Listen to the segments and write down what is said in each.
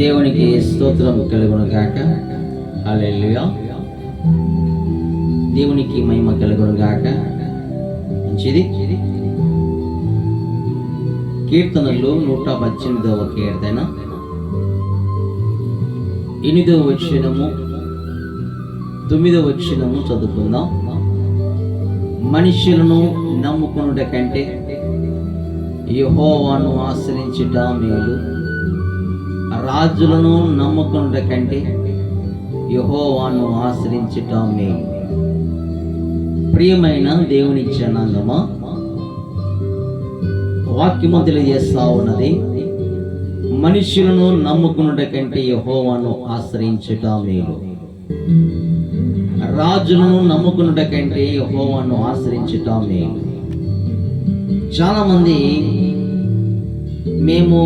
దేవునికి స్తోత్రం కలుగును గాక. హల్లెలూయా. దేవునికి మహిమ కలుగును గాక. మంచిది. కీర్తనలు నూట పద్దెనిమిదవ కీర్తన. ఎనిమిదవ వచ్చినము తొమ్మిదవ వచ్చినము చదువుకుందాం. మనుషులను నమ్ముకునుట కంటే యహోవాను ఆశ్రయించుట మేలు రాజులను నమ్ముకునుట కంటే యహోవాను ఆశ్రయించుట మేలు ప్రియమైన దేవుని జనాంగమా వాక్యము తెలియజేస్తా ఉన్నది మనుషులను నమ్ముకున్నట కంటే యహోవాను ఆశ్రయించుట మేలు రాజులను నమ్ముకున్నట కంటే యహోవాను ఆశ్రయించుట మేలు చాలామంది మేము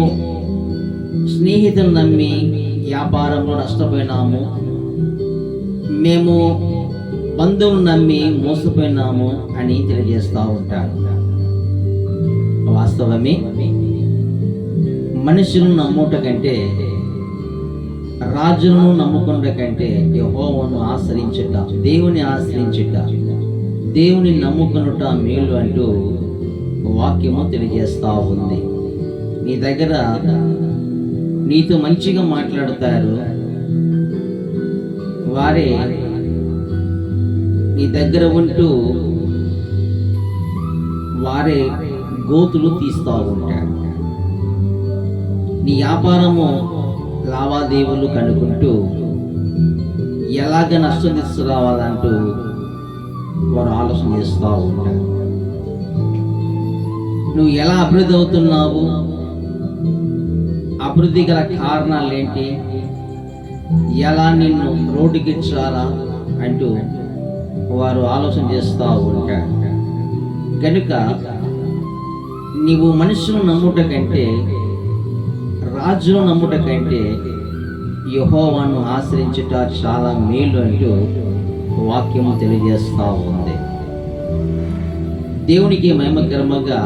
స్నేహితులు నమ్మి వ్యాపారంలో నష్టపోయినాము. మేము బంధువులు నమ్మి మోసపోయినాము అని తెలియజేస్తూ ఉంటారు. వాస్తవమే మనుషులను నమ్ముట కంటే రాజులను నమ్ముకున్న కంటే యహోవను ఆశ్రయించుట దేవుని ఆశ్రయించుట దేవుని నమ్ముకునుట మేలు అంటూ వాక్యము తెలియజేస్తూ ఉంది. నీ దగ్గర నీతో మంచిగా మాట్లాడతారు. వారే నీ దగ్గర ఉంటూ వారే గోతులు తీస్తూ ఉంటారు. నీ వ్యాపారము లావాదేవీలు కనుక్కుంటూ ఎలాగ నష్టం తీసుకురావాలంటూ వారు ఆలోచన చేస్తూ ఉంటారు. నువ్వు ఎలా అభివృద్ధి అవుతున్నావు? అభివృద్ధి గల కారణాలు ఏంటి ఎలా నిన్ను రోడ్డుకిచ్చారా అంటూ వారు ఆలోచన చేస్తూ ఉంటారు. కనుక నీవు మనుషులు నమ్ముట కంటే రాజును నమ్ముట కంటే యహోవాను ఆశ్రయించుట చాలా మేలు అంటూ వాక్యము తెలియజేస్తూ ఉంది. దేవునికి మహిమకరముగా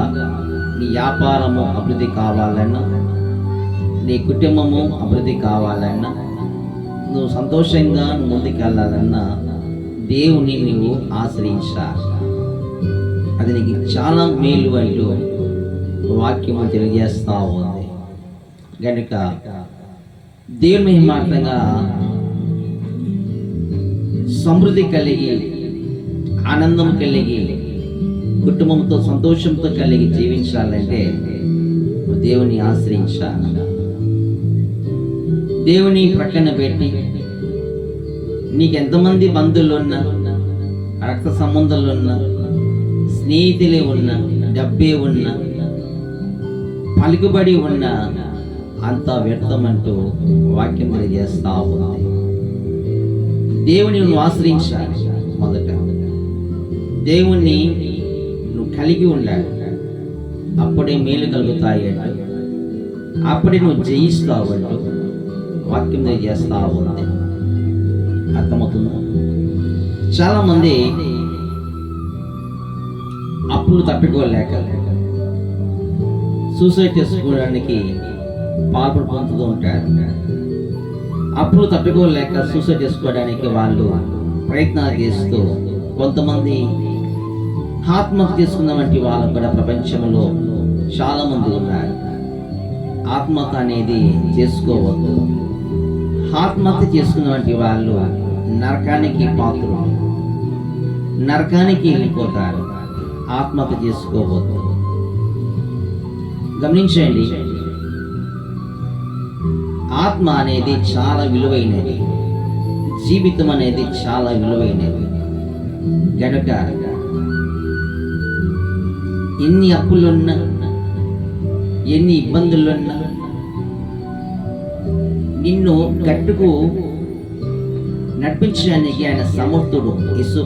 నీ వ్యాపారము అభివృద్ధి కావాలన్నా నీ కుటుంబము అభివృద్ధి కావాలన్నా నువ్వు సంతోషంగా ముందుకెళ్ళాలన్నా దేవుని నువ్వు ఆశ్రయించాలి. అది నీకు చాలా మేలు అంటూ వాక్యము తెలియజేస్తా ఉంది. కనుక దేవుని మహిమార్థంగా సమృద్ధి కలిగి ఆనందం కలిగి కుటుంబంతో సంతోషంతో కలిగి జీవించాలంటే దేవుని ఆశ్రయించాలి. దేవుని పక్కన పెట్టి నీకు ఎంతమంది బంధువులు ఉన్నా రక్త సంబంధాలు ఉన్నా స్నేహితులే ఉన్నా డబ్బే ఉన్నా పలుకుబడి ఉన్నా అంతా వ్యర్థమంటూ వాక్యం తెలియజేస్తా దేవుని నువ్వు ఆశ్రయించాలి మొదట. దేవుణ్ణి నువ్వు కలిగి ఉండాలి. అప్పుడే మేలు కలుగుతాయి అప్పుడే నువ్వు జయిస్తావు అంటూ వాక్యం తెలియజేస్తా ఉంది అర్థమవుతుందా? చాలా మంది అప్పులు తట్టుకోలేక సూసైడ్ చేసుకోవడానికి పాల్పడి పొందుతూ ఉంటారు. అప్పులు తట్టుకోలేక సూసైడ్ చేసుకోవడానికి వాళ్ళు ప్రయత్నాలు చేస్తూ కొంతమంది ఆత్మహత్య చేసుకున్న వంటి వాళ్ళు కూడా ప్రపంచంలో చాలామంది ఉన్నారు. ఆత్మహత్య అనేది చేసుకోవద్దు. ఆత్మహత్య చేసుకున్నటువంటి వాళ్ళు నరకానికి పాత్రులు. నరకానికి వెళ్ళిపోతారు. ఆత్మహత్య చేసుకోవద్దు గమనించండి. ఆత్మ అనేది చాలా విలువైనది. జీవితం అనేది చాలా విలువైనది. గనుక ఎన్ని అప్పులున్నా ఎన్ని ఇబ్బందులున్నా నిన్ను గట్టుకు నడిపించడానికి ఆయన సమర్థుడు యేసు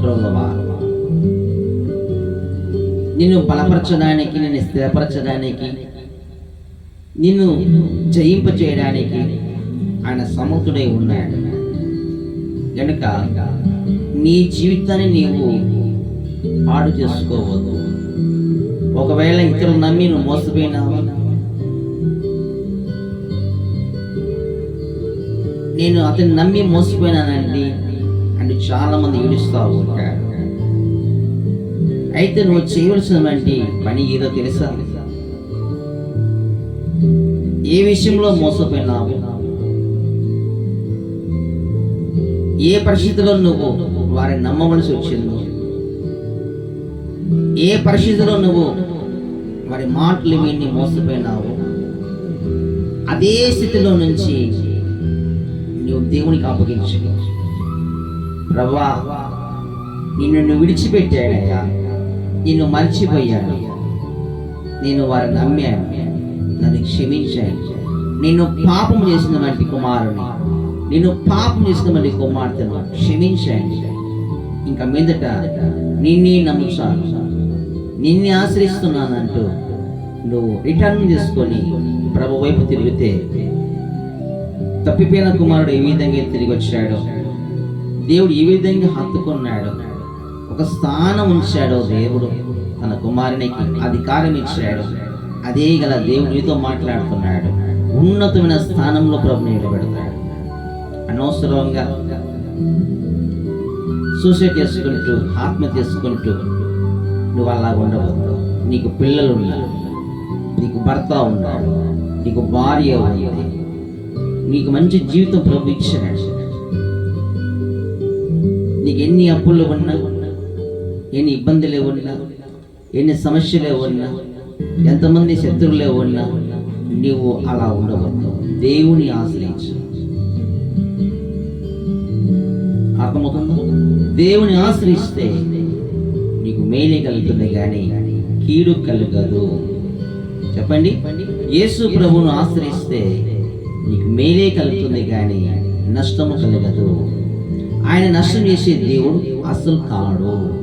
నిన్ను బలపరచడానికి నిన్ను స్థిరపరచడానికి నిన్ను జయింప చేయడానికి ఆయన సమర్థుడై ఉన్నాడు. కనుక నీ జీవితాన్ని నీవు పాడు చేసుకోవద్దు. ఒకవేళ ఇతరులు నమ్మి నువ్వు మోసపోయినావు నేను అతన్ని నమ్మి మోసపోయినానండి అని చాలా మంది ఏడుస్తావు అయితే నువ్వు చేయవలసినటువంటి పని ఏదో తెలుసా? ఏ విషయంలో మోసపోయినావు? ఏ పరిస్థితిలో నువ్వు వారిని నమ్మవలసి వచ్చిందో? ఏ పరిస్థితిలో నువ్వు వారి మాటలు విని మోసపోయినావు? అదే స్థితిలో నుంచి నువ్వు దేవునికి అప్పగించు ప్రభా నిన్ను నువ్వు విడిచిపెట్టాడయ్యా నిన్ను మర్చిపోయాను. నేను వారిని నమ్మాను. నన్ను క్షమించాను. నేను పాపం చేసిన వంటి కుమారుని నేను పాపం చేసిన వంటి కుమార్తెను క్షమించాను. ఇంకా మీదట నిన్నే నమ్ముతాను. నిన్నే ఆశ్రయిస్తున్నానంటూ నువ్వు రిటర్న్ చేసుకొని ప్రభు వైపు తిరిగితే తప్పిపోయిన కుమారుడు ఏ విధంగా తిరిగి వచ్చాడు. దేవుడు ఏ విధంగా హత్తుకున్నాడు. ఒక స్థానం ఉంచాడు దేవుడు. తన కుమారునికి అధికారం ఇచ్చాడు. అదే గల దేవుడు నీతో మాట్లాడుతున్నాడు. ఉన్నతమైన స్థానంలో ప్రభు నిలబెడతాడు. అనవసరంగా సూసైడ్ చేసుకుంటూ ఆత్మ చేసుకుంటూ నువ్వు అలా ఉండవద్దు. నీకు పిల్లలు ఉన్నారు. నీకు భర్త ఉన్నాడు నీకు భార్య ఉంది. నీకు మంచి జీవితం ప్రభు ఇచ్చాడు నీకు ఎన్ని అప్పులు ఉన్నా ఎన్ని ఇబ్బందులు ఉన్నా ఎన్ని సమస్యలు ఉన్నా ఎంతమంది శత్రువులే ఉన్నా నీవు అలా ఉండవద్దు. దేవుని ఆశ్రయించు. అర్థమవుతుందా? దేవుని ఆశ్రయిస్తే నీకు మేలే కలుగుతుంది కానీ కీడు కలగదు. చెప్పండి? యేసు ప్రభువును ఆశ్రయిస్తే నీకు మేలే కలుగుతుంది కానీ నష్టము కలగదు. ఆయన నష్టం చేసే దేవుడు అసలు కాడు.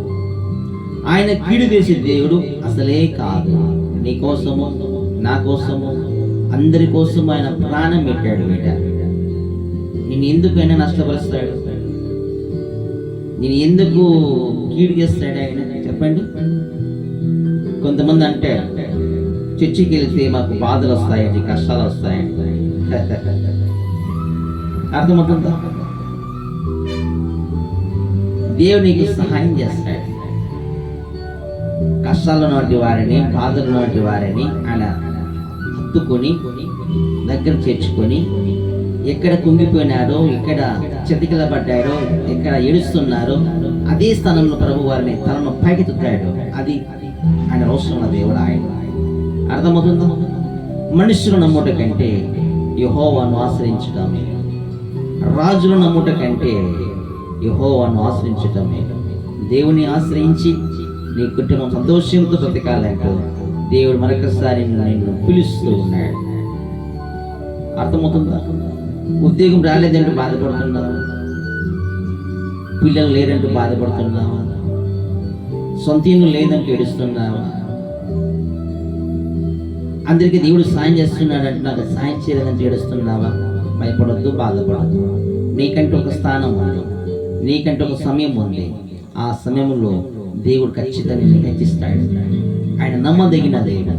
ఆయన కీడు చేసే దేవుడు అసలే కాదు. నీ కోసము నా కోసము అందరి కోసం ఆయన ప్రాణం పెట్టాడు బిడ్డ. నేను ఎందుకైనా నష్టపరుస్తాడు? నేను ఎందుకు కీడు చేస్తాడు ఆయన? చెప్పండి. కొంతమంది అంటే చర్చికి వెళ్తే మాకు బాధలు వస్తాయండి కష్టాలు వస్తాయండి. అర్థమవుతుందా? దేవుడు నీకు సహాయం చేస్తాడు. కష్టాలు నోటి వారిని బాధలు నోటి వారిని ఆయన హత్తుకొని దగ్గర చేర్చుకొని ఎక్కడ కుంగిపోయినారో ఎక్కడ చెతికిల పడ్డారో ఎక్కడ ఏడుస్తున్నారో అదే స్థానంలో ప్రభు వారిని తనను పైకెత్తుతాడు అది ఆయన అవసరం దేవుడు ఆయన. అర్థమవుతుందా? మనుషులు నమ్ముట కంటే యహోవాను ఆశ్రయించడమే రాజులు నమ్ముట కంటే యహోవాను ఆశ్రయించటమే. దేవుని ఆశ్రయించి నీ కుటుంబం సంతోషంతో బ్రతకాలంటూ దేవుడు మరొకసారి నిన్ను పిలుస్తూ ఉన్నాడు. అర్థమవుతుందా? ఉద్యోగం రాలేదంటూ బాధపడుతున్నావా? పిల్లలు లేరంటూ బాధపడుతున్నావా? సొంత ఇల్లు లేదంటూ ఏడుస్తున్నావా? అందరికీ దేవుడు సాయం చేస్తున్నాడంటే నాకు సాయం చేయలేదంటే ఏడుస్తున్నావా? భయపడొద్దు బాధపడద్దు. నీకంటే ఒక స్థానం ఉంది. నీకంటే ఒక సమయం ఉంది. ఆ సమయంలో దేవుడు ఖచ్చితంగా నిర్ణయిస్తాడు ఆయన నమ్మదగిన దేవుడు.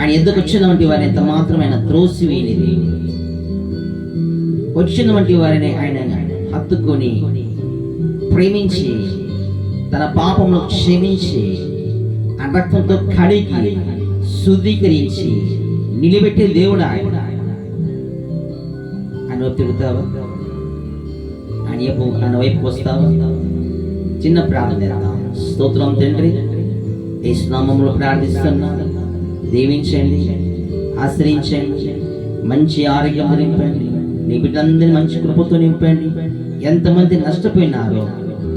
ఆయన ఎందుకు వచ్చినటువంటి వారిని ఎంత మాత్రం ఆయన త్రోసివేయని దేవుడు వచ్చిన వంటి వారిని ఆయన హత్తుకొని ప్రేమించి తన పాపంలో క్షమించి అనర్థంతో కడిగి శుద్ధీకరించి నిలబెట్టే దేవుడు ఆయన ఆయన తిరుగుతావా ఆయన వైపు ఆయన వైపు వస్తావా చిన్న ప్రార్థన స్తోత్రం తండ్రి ఈ స్నామంలో ప్రార్థిస్తున్నా దీవించండి ఆశ్రయించండి మంచి ఆరోగ్యం నింపండి నీ బిడ్డలందరినీ మంచి కృపతో నింపండి ఎంతమంది నష్టపోయినారో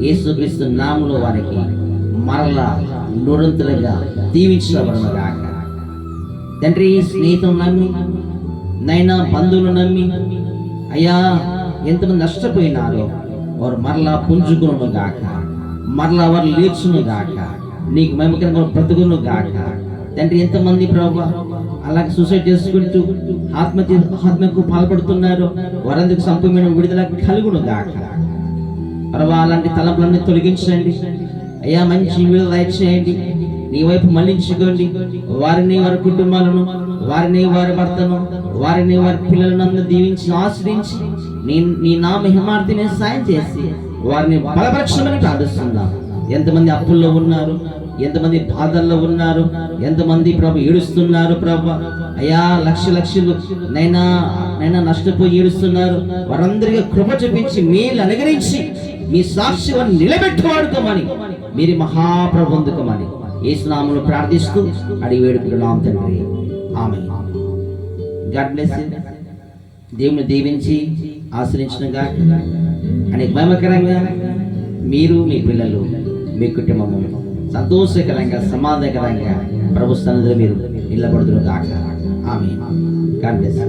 యేసుక్రీస్తు నామంలో వారికి మరలా నూరంతులుగా దీవించబడమగాక తండ్రి స్నేహితులు నమ్మి నైనా బంధువులు నమ్మి అయ్యా ఎంతమంది నష్టపోయినారో వారు మరలా పుంజుకును గాక. మరలా వారు లేచును గాక. నీకు మేమకరంగా బ్రతుకును గాక. తండ్రి ఎంతమంది ప్రభా అలాగే సూసైడ్ చేసుకుంటూ ఆత్మహత్య ఆత్మకు పాల్పడుతున్నారు వారందుకు సంపూర్ణ విడుదల కలుగును గాక. ప్రభా అలాంటి తలపులన్నీ తొలగించండి. అయ్యా మంచి విడుదల చేయండి నీ వైపు మళ్ళించుకోండి. వారిని వారి కుటుంబాలను వారిని వారి భర్తను వారిని వారి పిల్లలను అందరూ దీవించి ఆశ్రయించి నీ నీ నా మహిమార్తిని సాయం చేసి వారిని బలపరచమని ప్రార్థిస్తున్నాం. ఎంతమంది అప్పుల్లో ఉన్నారు ఎంతమంది బాధల్లో ఉన్నారు ఎంతమంది ప్రభు ఏడుస్తున్నారు ప్రభు. అయ్యా లక్ష లక్షలు నైనా నైనా నష్టపోయి ఏడుస్తున్నారు. వారందరికీ కృప చూపించి మేలు అనుగరించి మీ సాక్ష్యం నిలబెట్టువాడుకోమని. మీరు మహాప్రబంధుకమని ఏ స్నామంలో ప్రార్థిస్తూ అడిగి వేడుకుంటున్నాం తండ్రి. ఆమె గాడ్ బ్లెస్ దేవుని దీవించి ఆశ్రయించిన అనేక భయమకరంగా మీరు మీ పిల్లలు మీ కుటుంబము సంతోషకరంగా సమాధానకరంగా ప్రభు సన్నిధిలో మీరు నిలబడుతున్నారు కాక ఆమె గాడ్ బ్లెస్